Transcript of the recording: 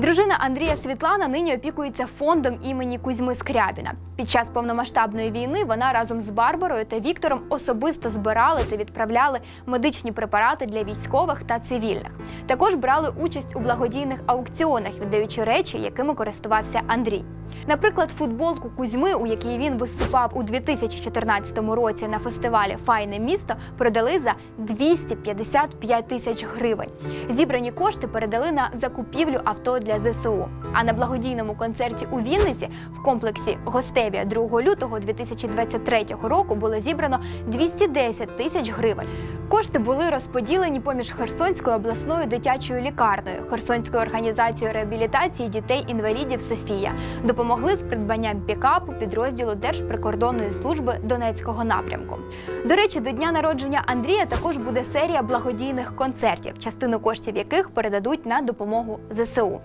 Дружина Андрія Світлана нині опікується фондом імені Кузьми Скрябіна. Під час повномасштабної війни вона разом з Барбарою та Віктором особисто збирали та відправляли медичні препарати для військових та цивільних. Також брали участь у благодійних аукціонах, віддаючи речі, якими користувався Андрій. Наприклад, футболку Кузьми, у якій він виступав у 2014 році на фестивалі Файне місто, продали за 255 тисяч гривень. Зібрані кошти передали на закупівлю авто для ЗСУ. А на благодійному концерті у Вінниці в комплексі Гостевія 2 лютого 2023 року було зібрано 210 тисяч гривень. Кошти були розподілені поміж Херсонською обласною дитячою лікарнею, Херсонською організацією реабілітації дітей-інвалідів Софія. Допомогли з придбанням пікапу підрозділу Держприкордонної служби Донецького напрямку. До речі, до дня народження Андрія також буде серія благодійних концертів, частину коштів яких передадуть на допомогу ЗСУ.